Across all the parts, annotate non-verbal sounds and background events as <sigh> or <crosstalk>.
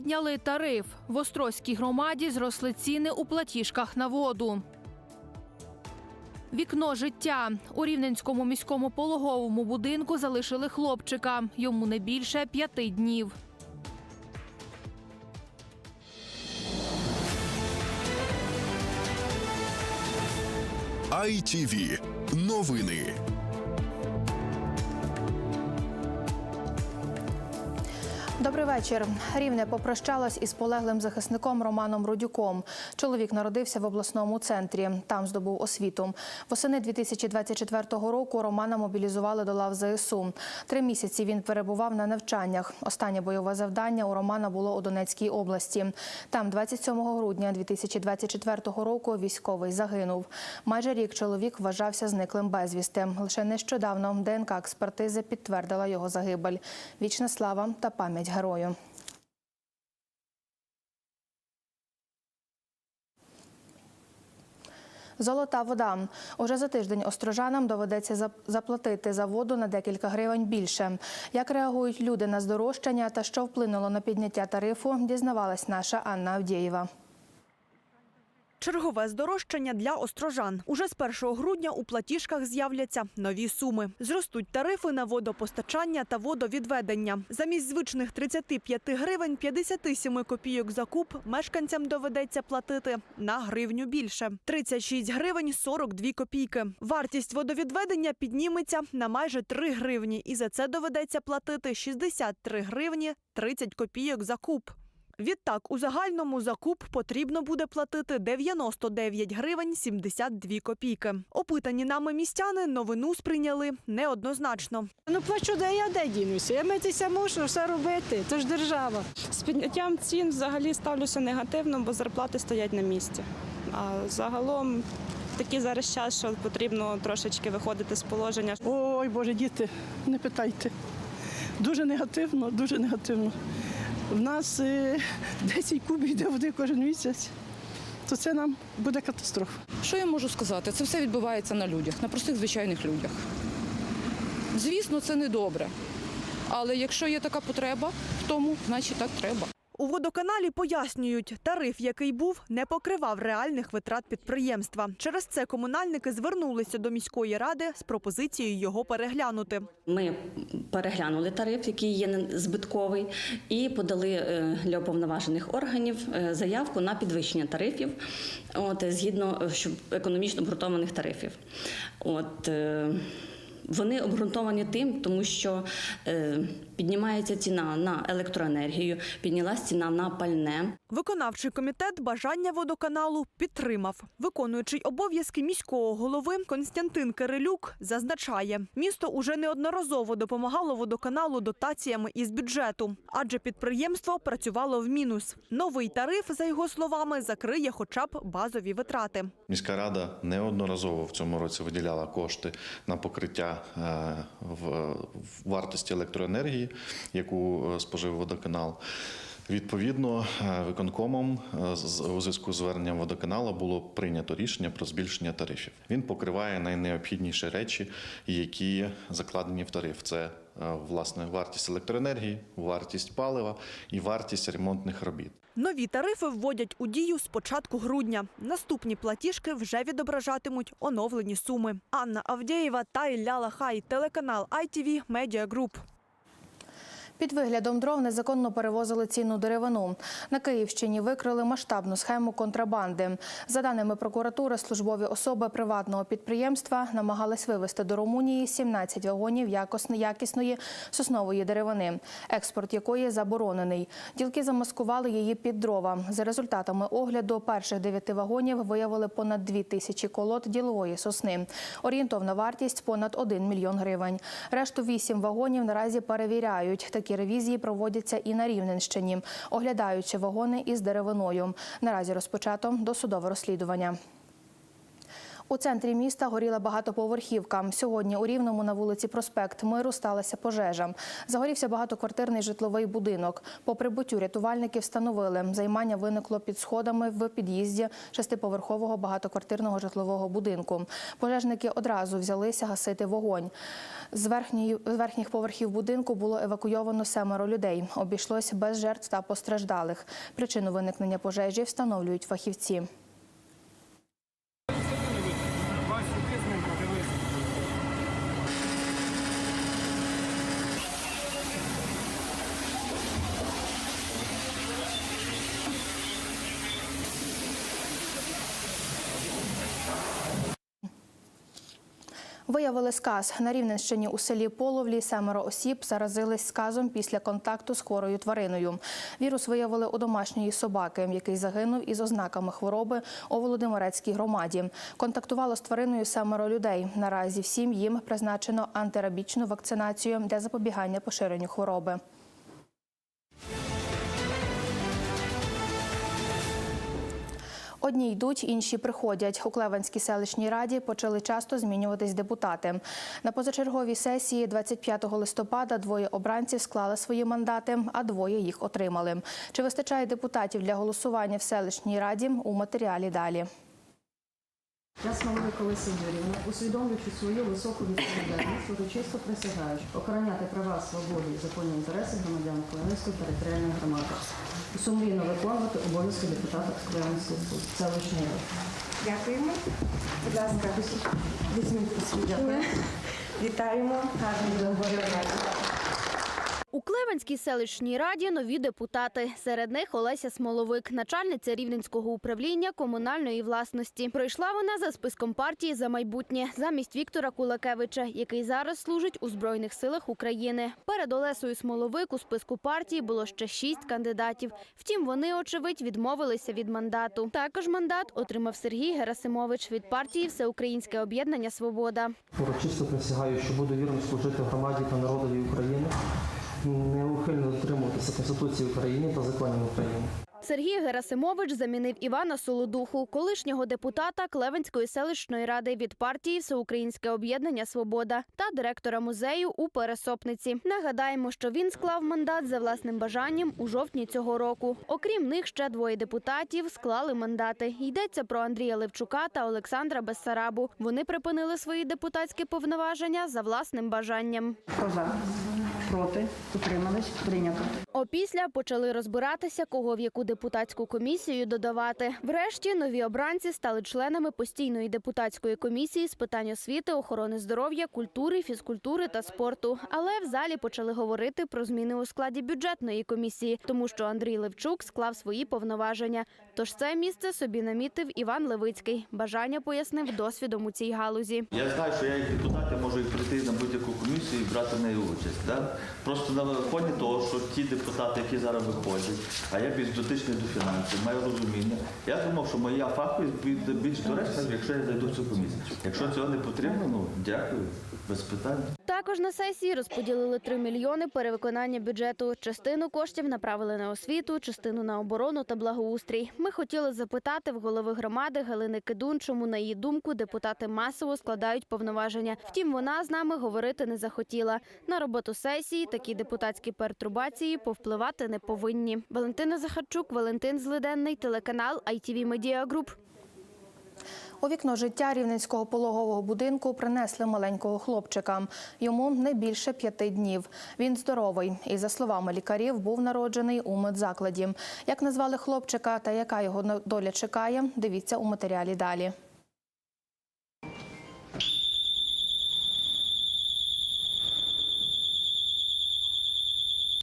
Підняли тариф. В Острозькій громаді зросли ціни у платіжках на воду. Вікно життя. У Рівненському міському пологовому будинку залишили хлопчика. Йому не більше п'яти днів. ITV. Новини. Добрий вечір. Рівне попрощалась із полеглим захисником Романом Рудюком. Чоловік народився в обласному центрі. Там здобув освіту. Восени 2024 року Романа мобілізували до лав ЗСУ. Три місяці він перебував на навчаннях. Останнє бойове завдання у Романа було у Донецькій області. Там 27 грудня 2024 року військовий загинув. Майже рік чоловік вважався зниклим безвісти. Лише нещодавно ДНК експертизи підтвердила його загибель. Вічна слава та пам'ять герою. Золота вода. Уже за тиждень острожанам доведеться заплатити за воду на декілька гривень більше. Як реагують люди на здорожчання та що вплинуло на підняття тарифу, дізнавалась наша Анна Авдєєва. Чергове здорожчання для острожан. Уже з 1 грудня у платіжках з'являться нові суми. Зростуть тарифи на водопостачання та водовідведення. Замість звичних 35 гривень 57 копійок за куб мешканцям доведеться платити на гривню більше. 36 гривень 42 копійки. Вартість водовідведення підніметься на майже 3 гривні, і за це доведеться платити 63 гривні 30 копійок за куб. Відтак, у загальному за куб потрібно буде платити 99 гривень 72 копійки. Опитані нами містяни новину сприйняли неоднозначно. Ну плачу, де я де дінуся. Я митися мушу, все робити. Це ж держава. З підняттям цін взагалі ставлюся негативно, бо зарплати стоять на місці. А загалом такий зараз час, що потрібно трошечки виходити з положення. Ой, Боже, діти, не питайте. Дуже негативно, дуже негативно. В нас е, 10 кубів йде води кожен місяць, то це нам буде катастрофа. Що я можу сказати? Це все відбувається на людях, на простих звичайних людях. Звісно, це не добре. Але якщо є така потреба в тому, значить так треба. У водоканалі пояснюють, тариф, який був, не покривав реальних витрат підприємства. Через це комунальники звернулися до міської ради з пропозицією його переглянути. Ми переглянули тариф, який є збитковий, і подали е, для уповноважених органів е, заявку на підвищення тарифів, от згідно е, щоб економічно обґрунтованих тарифів. От вони обґрунтовані тим, тому що піднімається ціна на електроенергію, піднялась ціна на пальне. Виконавчий комітет бажання водоканалу підтримав. Виконуючий обов'язки міського голови Константин Кирилюк зазначає, місто уже неодноразово допомагало водоканалу дотаціями із бюджету, адже підприємство працювало в мінус. Новий тариф, за його словами, закриє хоча б базові витрати. Міська рада неодноразово в цьому році виділяла кошти на покриття е, в в вартості електроенергії, яку е, спожив водоканал. Відповідно, е, виконкомом е, у зв'язку з зверненням водоканалу було прийнято рішення про збільшення тарифів. Він покриває найнеобхідніші речі, які закладені в тариф. Це власне вартість електроенергії, вартість палива і вартість ремонтних робіт. Нові тарифи вводять у дію з початку грудня. Наступні платіжки вже відображатимуть оновлені суми. Анна Авдєєва та Ілля Лахай, телеканал ITV Media Group. Під виглядом дров незаконно перевозили цінну деревину. На Київщині викрили масштабну схему контрабанди. За даними прокуратури, службові особи приватного підприємства намагались вивезти до Румунії 17 вагонів якісної соснової деревини, експорт якої заборонений. Ділки замаскували її під дрова. За результатами огляду перших дев'яти вагонів виявили понад 2 тисячі колод ділової сосни. Орієнтовна вартість понад 1 мільйон гривень. Решту вісім вагонів наразі перевіряють. Такі ревізії проводяться і на Рівненщині, оглядаючи вагони із деревиною. Наразі розпочато досудове розслідування. У центрі міста горіла багатоповерхівка. Сьогодні у Рівному на вулиці Проспект Миру сталася пожежа. Загорівся багатоквартирний житловий будинок. По прибуттю рятувальники встановили, займання виникло під сходами в під'їзді шестиповерхового багатоквартирного житлового будинку. Пожежники одразу взялися гасити вогонь. З, верхньої, з верхніх поверхів будинку було евакуйовано семеро людей. Обійшлось без жертв та постраждалих. Причину виникнення пожежі встановлюють фахівці. Виявили сказ на Рівненщині у селі Половлі. Семеро осіб заразились сказом після контакту з хворою твариною. Вірус виявили у домашньої собаки, який загинув із ознаками хвороби у Володимирецькій громаді. Контактувало з твариною семеро людей. Наразі всім їм призначено антирабічну вакцинацію для запобігання поширенню хвороби. Одні йдуть, інші приходять. У Клеванській селищній раді почали часто змінюватись депутати. На позачерговій сесії 25 листопада двоє обранців склали свої мандати, а двоє їх отримали. Чи вистачає депутатів для голосування в селищній раді? У матеріалі далі. Я Смоловик Олеся Юрівна, усвідомлюючи свою високу відповідальність, урочисто присягаю охороняти права, свободи і законні інтереси громадян Клевенської територіальної громади, сумлінно виконувати обов'язки депутата Клевенської селищної ради. Дякуємо. Будь ласка, візьміть посвідчення. Вітаємо. Гарного дня. У Клевенській селищній раді нові депутати. Серед них Олеся Смоловик, начальниця Рівненського управління комунальної власності. Пройшла вона за списком партії за майбутнє замість Віктора Кулакевича, який зараз служить у Збройних силах України. Перед Олесою Смоловик у списку партії було ще шість кандидатів. Втім, вони, очевидь, відмовилися від мандату. Також мандат отримав Сергій Герасимович від партії Всеукраїнське об'єднання Свобода. Урочисто присягаю, що буду вірно служити громаді та народові України, неухильно дотримуватися Конституції України та законів України. Сергій Герасимович замінив Івана Солодуху, колишнього депутата Клевенської селищної ради від партії Всеукраїнське об'єднання Свобода та директора музею у Пересопниці. Нагадаємо, що він склав мандат за власним бажанням у жовтні цього року. Окрім них, ще двоє депутатів склали мандати. Йдеться про Андрія Левчука та Олександра Бессарабу. Вони припинили свої депутатські повноваження за власним бажанням. Проти? Утримались? Прийнято. Опісля почали розбиратися, кого в яку депутатську комісію додавати. Врешті нові обранці стали членами постійної депутатської комісії з питань освіти, охорони здоров'я, культури, фізкультури та спорту. Але в залі почали говорити про зміни у складі бюджетної комісії, тому що Андрій Левчук склав свої повноваження. Тож це місце собі намітив Іван Левицький. Бажання пояснив досвідом у цій галузі. Я знаю, що я як депутат я можу прийти на будь-яку комісію і брати в неї участь. Да? Просто на фоні того, що ті депутати, які зараз виходять, а я більш дотичний до фінансів, маю розуміння. Я думав, що моя фаховість буде більш доречна, якщо я зайду в цю комісію. Якщо цього не потрібно, ну дякую, без питань. Також на сесії розподілили 3 мільйони перевиконання бюджету. Частину коштів направили на освіту, частину на оборону та благоустрій. Ми хотіли запитати в голови громади Галини Кидун, чому на її думку депутати масово складають повноваження. Втім, вона з нами говорити не захотіла. На роботу сесії такі депутатські пертурбації повпливати не повинні. Валентина Захарчук, Валентин Злиденний, телеканал ITV Media Group. У вікно життя рівненського пологового будинку принесли маленького хлопчика. Йому не більше п'яти днів. Він здоровий і, за словами лікарів, був народжений у медзакладі. Як назвали хлопчика та яка його доля чекає, дивіться у матеріалі далі.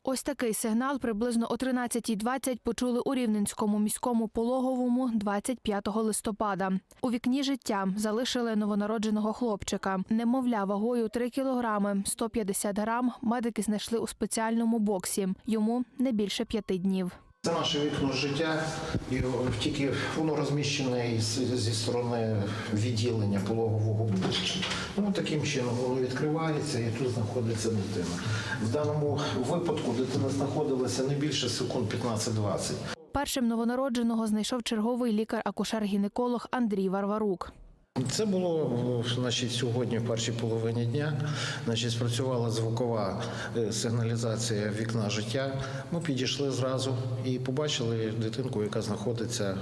Ось такий сигнал приблизно о 13.20 почули у Рівненському міському пологовому 25 листопада. У вікні життя залишили новонародженого хлопчика. Немовля вагою 3 кілограми 150 грам. Медики знайшли у спеціальному боксі. Йому не більше п'яти днів. Це наше вікно життя, і тільки воно розміщене зі сторони відділення пологового будинку. Ну таким чином воно відкривається і тут знаходиться дитина. В даному випадку дитина знаходилася не більше секунд 15-20. Першим новонародженого знайшов черговий лікар-акушер-гінеколог Андрій Варварук. Це було значить, сьогодні, в першій половині дня. Значить, спрацювала звукова е, сигналізація вікна життя. Ми підійшли зразу і побачили дитинку, яка знаходиться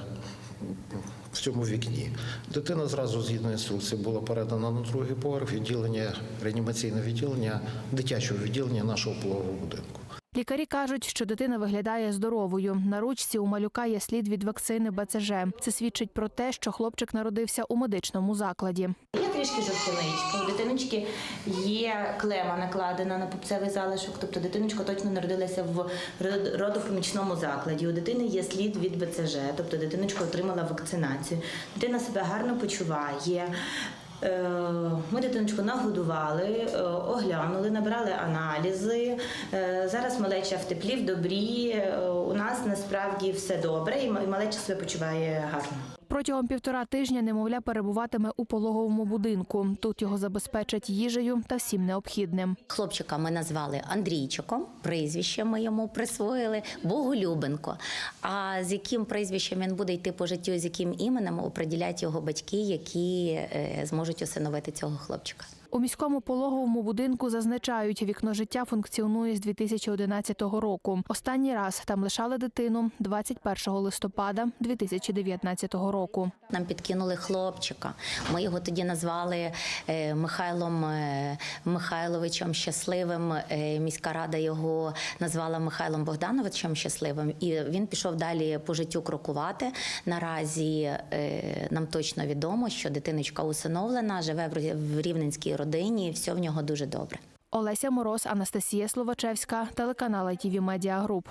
в цьому вікні. Дитина зразу, згідно інструкції, була передана на другий поверх відділення, реанімаційне відділення, дитячого відділення нашого пологового будинку. Лікарі кажуть, що дитина виглядає здоровою. На ручці у малюка є слід від вакцини БЦЖ. Це свідчить про те, що хлопчик народився у медичному закладі. Є трішки жовтиничка. У дитиночки є клема накладена на пупцевий залишок, тобто дитиночка точно народилася в род- родопомічному закладі. У дитини є слід від БЦЖ, тобто дитиночка отримала вакцинацію. Дитина себе гарно почуває. Е, Ми дитиночку нагодували, е, оглянули, набрали аналізи. Е, Зараз малеча в теплі, в добрі. У нас насправді все добре, і малеча себе почуває гарно. Протягом півтора тижня немовля перебуватиме у пологовому будинку. Тут його забезпечать їжею та всім необхідним. Хлопчика ми назвали Андрійчиком, прізвище ми йому присвоїли Боголюбенко. А з яким прізвищем він буде йти по життю, з яким іменем оприділяють його батьки, які е, зможуть усиновити цього хлопчика. У міському пологовому будинку зазначають, вікно життя функціонує з 2011 року. Останній раз там лишали дитину 21 листопада 2019 року. Нам підкинули хлопчика. Ми його тоді назвали е, Михайлом е, Михайловичем Щасливим. Е, Міська рада його назвала Михайлом Богдановичем Щасливим. І він пішов далі по життю крокувати. Наразі нам точно відомо, що дитиночка усиновлена, живе в рівненській родині, і все в нього дуже добре. Олеся Мороз, Анастасія Словачевська, телеканал ITV Media Group.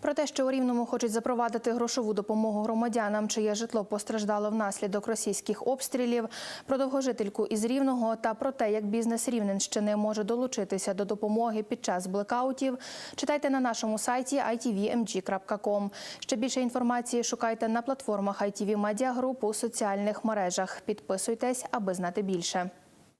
Про те, що у Рівному хочуть запровадити грошову допомогу громадянам, чиє житло постраждало внаслідок російських обстрілів, про довгожительку із Рівного та про те, як бізнес Рівненщини може долучитися до допомоги під час блекаутів, читайте на нашому сайті itvmg.com. Ще більше інформації шукайте на платформах ITV Media Group у соціальних мережах. Підписуйтесь, аби знати більше.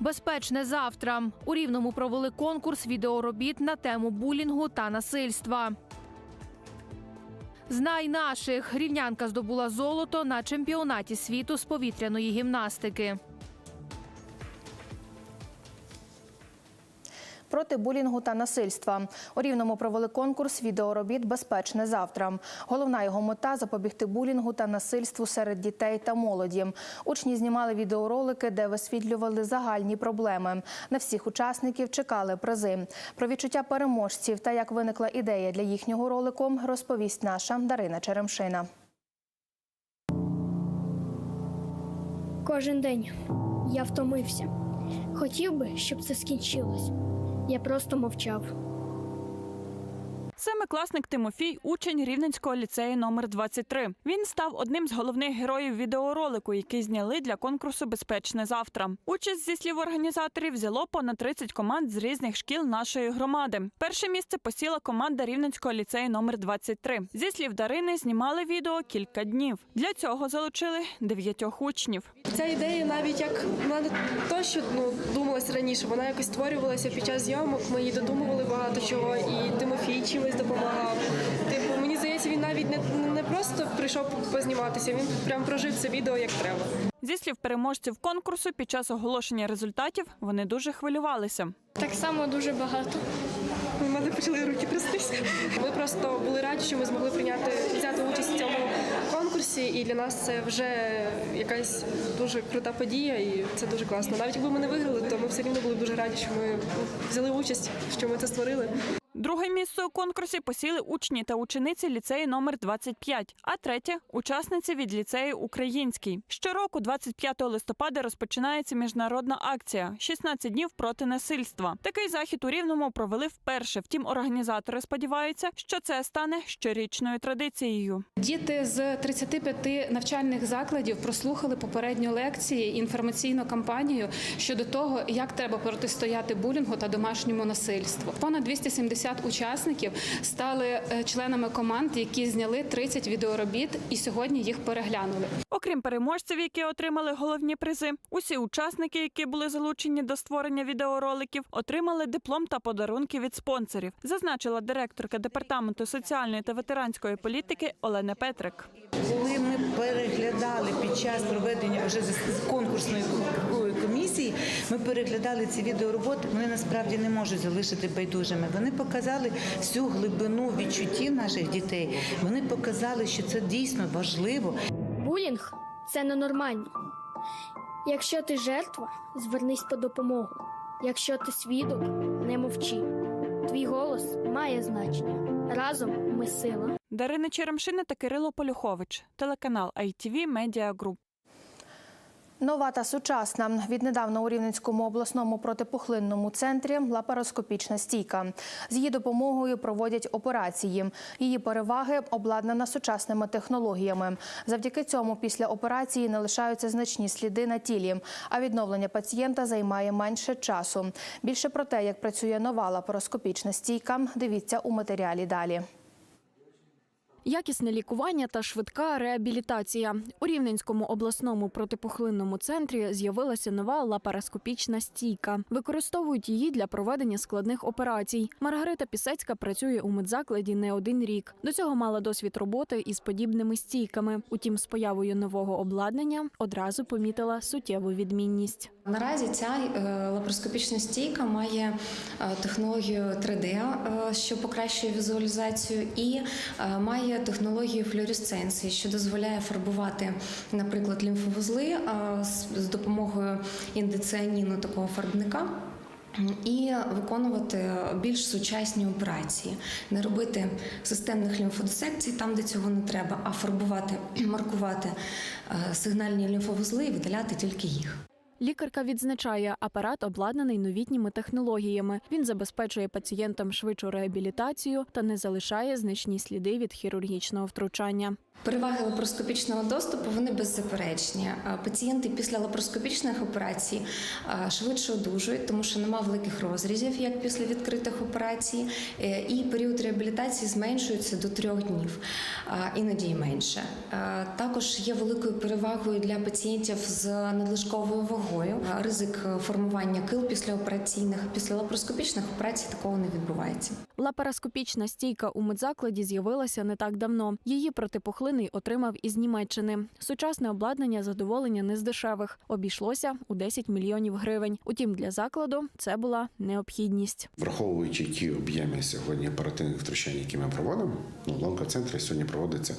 Безпечне завтра. У Рівному провели конкурс відеоробіт на тему булінгу та насильства. Знай наших. Рівнянка здобула золото на чемпіонаті світу з повітряної гімнастики. Проти булінгу та насильства. У Рівному провели конкурс відеоробіт Безпечне завтра. Головна його мета запобігти булінгу та насильству серед дітей та молоді. Учні знімали відеоролики, де висвітлювали загальні проблеми. На всіх учасників чекали призи. Про відчуття переможців та як виникла ідея для їхнього ролику, розповість наша Дарина Черемшина. Кожен день я втомився. Хотів би, щоб це скінчилось. Я просто мовчав. Семикласник Тимофій, учень Рівненського ліцею номер 23. Він став одним з головних героїв відеоролику, який зняли для конкурсу Безпечне завтра. Участь зі слів організаторів взяло понад 30 команд з різних шкіл нашої громади. Перше місце посіла команда Рівненського ліцею номер 23. Зі слів Дарини знімали відео кілька днів. Для цього залучили дев'ятьох учнів. Ця ідея навіть як вона не то, що ну думалась раніше, вона якось створювалася під час зйомок. Ми її додумували багато чого, і Тимофій чимось допомагав. Типу, мені здається, він навіть не, не просто прийшов позніматися, він прям прожив це відео як треба. Зі слів переможців конкурсу, під час оголошення результатів вони дуже хвилювалися. Так само дуже багато. У мене почали руки трястися. Ми просто були раді, що ми змогли прийняти взяти участь в цьому конкурсі, і для нас це вже якась дуже крута подія, і це дуже класно. Навіть якби ми не виграли, то ми все рівно були дуже раді, що ми взяли участь, що ми це створили. Друге місце у конкурсі посіли учні та учениці ліцею номер 25, а третє учасниці від ліцею Український. Щороку, 25 листопада, розпочинається міжнародна акція «16 днів проти насильства. Такий захід у Рівному провели вперше. Втім, організатори сподіваються, що це стане щорічною традицією. Діти з 35 навчальних закладів прослухали попередню лекції інформаційну кампанію щодо того, як треба протистояти булінгу та домашньому насильству. Понад 270 учасників стали е, членами команд, які зняли 30 відеоробіт, і сьогодні їх переглянули. Окрім переможців, які отримали головні призи, усі учасники, які були залучені до створення відеороликів, отримали диплом та подарунки від спонсорів, зазначила директорка департаменту соціальної та ветеранської політики Олена Петрик. Коли ми переглядали під час проведення вже з конкурсної комісії, ми переглядали ці відеороботи. Вони насправді не можуть залишити байдужими. Вони показали всю глибину відчуттів наших дітей. Вони показали, що це дійсно важливо. Булінг це ненормально. Якщо ти жертва, звернись по допомогу. Якщо ти свідок, не мовчи. Твій голос має значення. Разом ми сила. Дарина Черемшина та Кирило Полюхович, телеканал ITV Media Group. Нова та сучасна. Віднедавна у Рівненському обласному протипухлинному центрі лапароскопічна стійка. З її допомогою проводять операції. Її переваги обладнана сучасними технологіями. Завдяки цьому після операції не лишаються значні сліди на тілі, а відновлення пацієнта займає менше часу. Більше про те, як працює нова лапароскопічна стійка, дивіться у матеріалі далі. Якісне лікування та швидка реабілітація у Рівненському обласному протипухлинному центрі з'явилася нова лапароскопічна стійка. Використовують її для проведення складних операцій. Маргарита Пісецька працює у медзакладі не один рік. До цього мала досвід роботи із подібними стійками. Утім, з появою нового обладнання одразу помітила суттєву відмінність. Наразі ця е, лапароскопічна стійка має е, технологію 3D, е, що покращує візуалізацію, і має технологію флюоресценції, що дозволяє фарбувати, наприклад, лімфовузли з допомогою індиціаніну такого фарбника. І виконувати більш сучасні операції, не робити системних лімфодисекцій там, де цього не треба, а фарбувати, <clears throat> маркувати сигнальні лімфовузли і видаляти тільки їх. Лікарка відзначає, апарат обладнаний новітніми технологіями. Він забезпечує пацієнтам швидшу реабілітацію та не залишає значні сліди від хірургічного втручання. Переваги лапароскопічного доступу вони беззаперечні. Пацієнти після лапароскопічних операцій швидше одужують, тому що нема великих розрізів, як після відкритих операцій, Е, і період реабілітації зменшується до трьох днів, іноді й менше. Також є великою перевагою для пацієнтів з надлишковою вагою. Ризик формування кил після операційних, після лапароскопічних операцій такого не відбувається. Лапароскопічна стійка у медзакладі з'явилася не так давно. Її протипухлинний отримав із Німеччини. Сучасне обладнання задоволення не з дешевих. Обійшлося у 10 мільйонів гривень. Утім, для закладу це була необхідність. Враховуючи ті об'єми сьогодні оперативних втручань, які ми проводимо, ну, в онкоцентрі сьогодні проводиться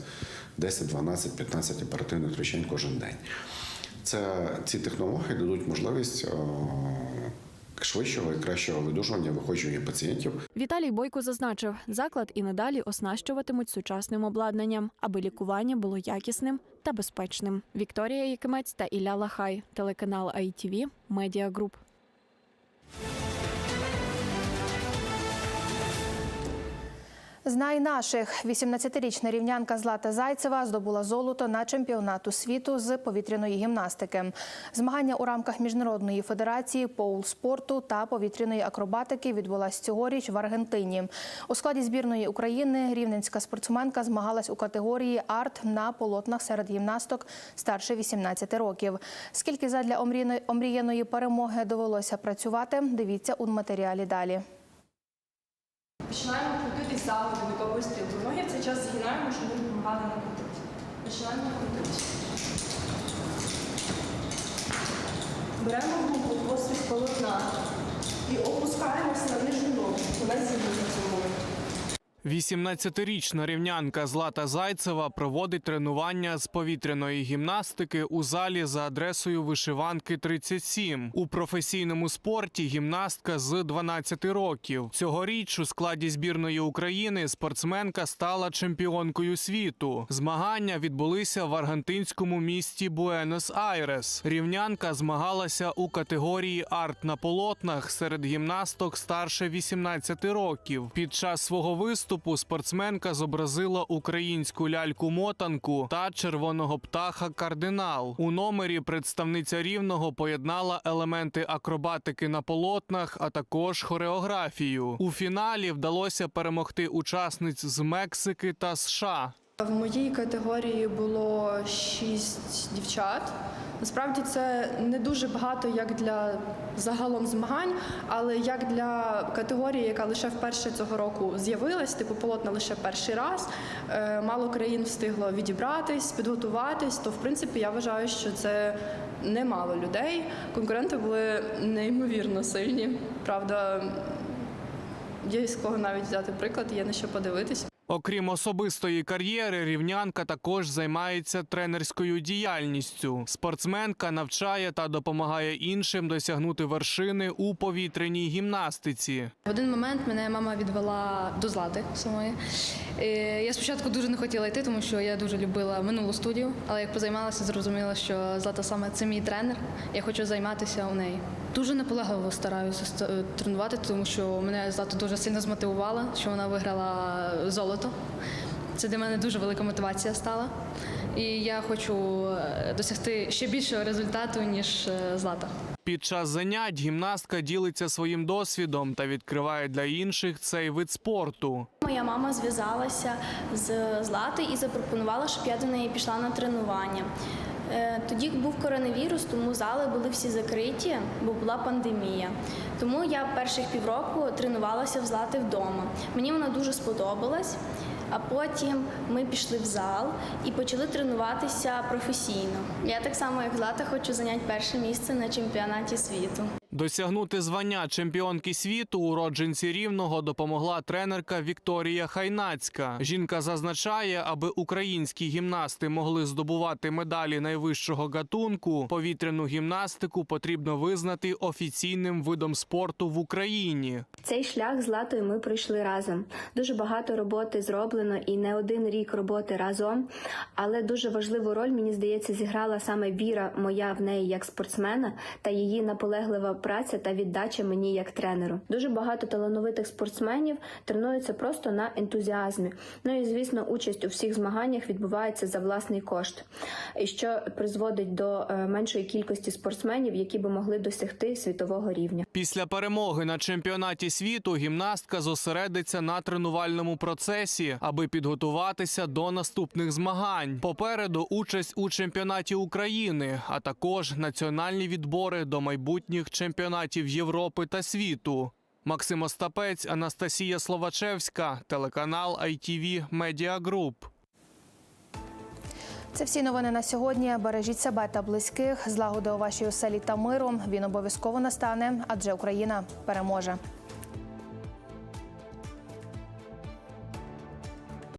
10, 12, 15 оперативних втручань кожен день. Це ці технології дадуть можливість о, швидшого і кращого видужування, виходження пацієнтів. Віталій Бойко зазначив, заклад і надалі оснащуватимуть сучасним обладнанням, аби лікування було якісним та безпечним. Вікторія Якимець та Ілля Лахай, телеканал ITV, Media Знай наших 18-річна рівнянка Злата Зайцева здобула золото на чемпіонату світу з повітряної гімнастики. Змагання у рамках міжнародної федерації поул-спорту та повітряної акробатики відбулась цьогоріч в Аргентині. У складі збірної України рівненська спортсменка змагалась у категорії арт на полотнах серед гімнасток старше 18 років. Скільки задля омріяної перемоги довелося працювати, дивіться у матеріалі далі. Бокової стрілки. Ноги в цей час згинаємо, щоб ми допомагали на крутити. Починаємо крутитися. Беремо руку в острів полотна і опускаємося на нижню ногу. Вона зігнута в цьому. 18-річна рівнянка Злата Зайцева проводить тренування з повітряної гімнастики у залі за адресою вишиванки 37. У професійному спорті гімнастка з 12 років. Цьогоріч у складі збірної України спортсменка стала чемпіонкою світу. Змагання відбулися в аргентинському місті Буенос-Айрес. Рівнянка змагалася у категорії арт на полотнах серед гімнасток старше 18 років. Під час свого виступу спортсменка зобразила українську ляльку-мотанку та червоного птаха кардинал. У номері представниця рівного поєднала елементи акробатики на полотнах, а також хореографію. У фіналі вдалося перемогти учасниць з Мексики та США. В моїй категорії було шість дівчат. Насправді це не дуже багато як для загалом змагань, але як для категорії, яка лише вперше цього року з'явилась, типу полотна лише перший раз. е, Мало країн встигло відібратись, підготуватись. То в принципі я вважаю, що це немало людей. Конкуренти були неймовірно сильні. Правда, є з кого навіть взяти приклад, є на що подивитись. Окрім особистої кар'єри, рівнянка також займається тренерською діяльністю. Спортсменка навчає та допомагає іншим досягнути вершини у повітряній гімнастиці. В один момент мене мама відвела до Злати самої. Е, Я спочатку дуже не хотіла йти, тому що я дуже любила минулу студію, але як позаймалася, зрозуміла, що Злата саме це мій тренер. Я хочу займатися у неї. Дуже наполегливо стараюся е, тренувати, тому що мене Злата дуже сильно змотивувала, що вона виграла золото. Це для мене дуже велика мотивація стала. І я хочу е, досягти ще більшого результату, ніж е, Злата. Під час занять гімнастка ділиться своїм досвідом та відкриває для інших цей вид спорту. Моя мама зв'язалася з Златою і запропонувала, щоб я до неї пішла на тренування. Е, Тоді був коронавірус, тому зали були всі закриті, бо була пандемія. Тому я перших півроку тренувалася в Злати вдома. Мені вона дуже сподобалась. А потім ми пішли в зал і почали тренуватися професійно. Я так само, як Злата, хочу зайняти перше місце на чемпіонаті світу. Досягнути звання чемпіонки світу уродженці рівного допомогла тренерка Вікторія Хайнацька. Жінка зазначає, аби українські гімнасти могли здобувати медалі найвищого гатунку, повітряну гімнастику потрібно визнати офіційним видом спорту в Україні. Цей шлях з Латою ми пройшли разом. Дуже багато роботи зроблено і не один рік роботи разом. Але дуже важливу роль, мені здається, зіграла саме віра моя в неї як спортсмена та її наполеглива праця та віддача мені як тренеру. Дуже багато талановитих спортсменів тренуються просто на ентузіазмі. Ну і звісно, участь у всіх змаганнях відбувається за власний кошт, і що призводить до е, меншої кількості спортсменів, які би могли досягти світового рівня. Після перемоги на чемпіонаті світу гімнастка зосередиться на тренувальному процесі, аби підготуватися до наступних змагань. Попереду участь у чемпіонаті України, а також національні відбори до майбутніх чемпіонатів Європи та світу. Максим Остапець, Анастасія Словачевська, телеканал ITV Media Group. Це всі новини на сьогодні. Бережіть себе та близьких. Злагоди у вашій оселі та миру. Він обов'язково настане, адже Україна переможе.